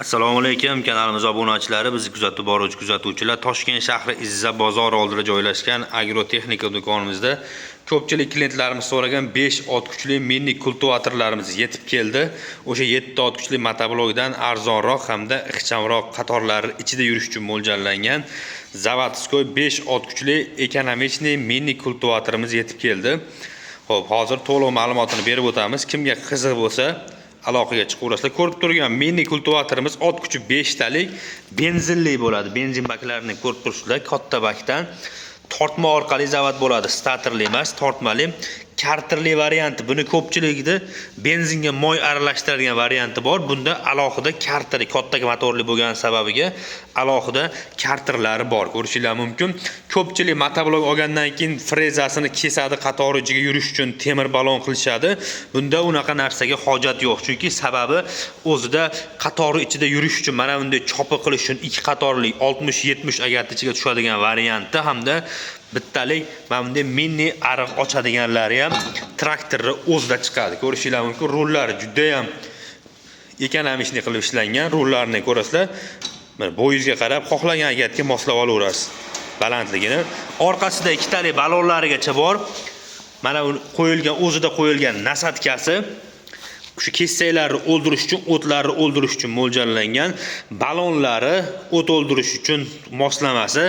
assalomu alaykum kanalimiz obunachilari bizni kuzatib boruvchi kuzatuvchilar. Toshkent shahri izza bozori oldida joylashgan agrotexnika do'konimizda ko'pchilik klientlarimiz so'ragan 5 ot kuchli mini kultivatorlarimiz yetib keldi. O'sha 7 ot kuchli motoblokdan arzonroq hamda ixchamroq qatorlar ichida yurish uchun mo'ljallangan zavodskoy 5 ot kuchli ekonomichniy mini kultivatorimiz yetib keldi. Xo'p, hozir to'liq ma'lumotini berib o'tamiz. Kimga qiziq bo'lsa, aloqaga chiqaverasizlar. Ko'rib turgan mini kultivatorimiz ot kuchi 5 talik benzinli bo'ladi. Benzin baklarini ko'rib turibsizlar, katta bakdan tortma orqali zavod bo'ladi. Statorli emas, tortmali. Charterli varianti. Buni ko'pchilikda benzinga moy aralashtiradigan varianti bor. Bunda alohida karter katta motorli bo'lgani sababiga alohida karterlari bor. Ko'rishingiz mumkin. Ko'pchilik motoblok olgandan keyin frezasini kesadi, qator ichiga yurish uchun temir balon qilishadi. Bunda unaqa narsaga hojat yo'q. Chunki sababi o'zida qatori ichida yurish uchun mana bunday chopi qilish uchun ikki qatorli 60-70 agatda ichiga tushadigan varianti hamda bittalik mana bunday mini ariq ochadiganlari ham traktorni o'zida chiqadi. ko'rishinglar mumkin. Rullari juda ham ekonomishniy qilib ishlangan. Rullarni ko'rasizlar. Mana bo'yingizga qarab xohlagan agatga moslab olaverasiz. Balandligini. Orqasida ikkitalik balonlarigacha bor. Mana bu qo'yilgan o'zida qo'yilgan nasadkasi shu kessaklarni o'ldirish uchun, o'tlarni o'ldirish uchun mo'ljallangan. Balonlari o't o'ldirish uchun moslamasi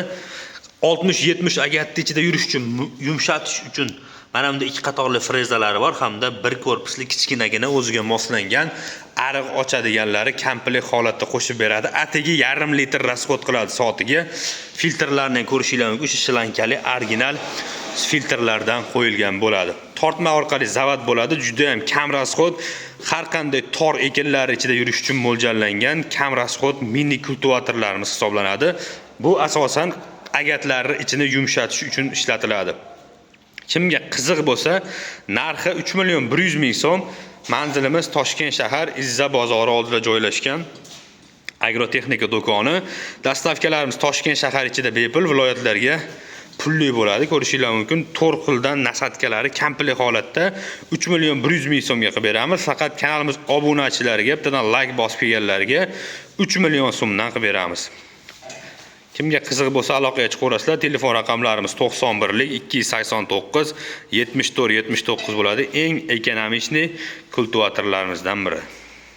60-70 agatni ichida yurish uchun, yumshatish uchun mana bunda ikki qatorli frezalari bor hamda bir korpusli kichkinagina o'ziga moslangan ariq ochadiganlari komplekt holatda qo'shib beradi. Atigi yarim litr rasxod qiladi soatiga. Filtrlarni ko'rishinglar mumkin, o'sha shlankali original filtrlardan qo'yilgan bo'ladi. Tortma orqali zavod bo'ladi, juda ham kam rasxod, har qanday tor ekinlar ichida yurish uchun mo'ljallangan kam rasxod mini kultivatorlarimiz hisoblanadi. Bu asosan agatlarni ichini yumshatish uchun ishlatiladi. Kimga qiziq bo'lsa, narxi 3 million 100 ming so'm. Manzilimiz Toshkent shahar Izza bozori oldida joylashgan. Agrotexnika do'koni. Dastavkalarimiz Toshkent shahar ichida bepul viloyatlarga pulli bo'ladi. ko'rishinglar mumkin. 4 xildan nasadkalari komplekt holatda 3 million 100 ming so'mga qilib beramiz. Faqat kanalimiz obunachilariga bittadan like bosib kelganlarga 3 million so'mdan qilib beramiz. Kimga qiziq bo'lsa aloqaga chiqaverasizlar. Telefon raqamlarimiz 91lik 289 74 79 bo'ladi. Eng ekonomichniy kultivatorlarimizdan biri.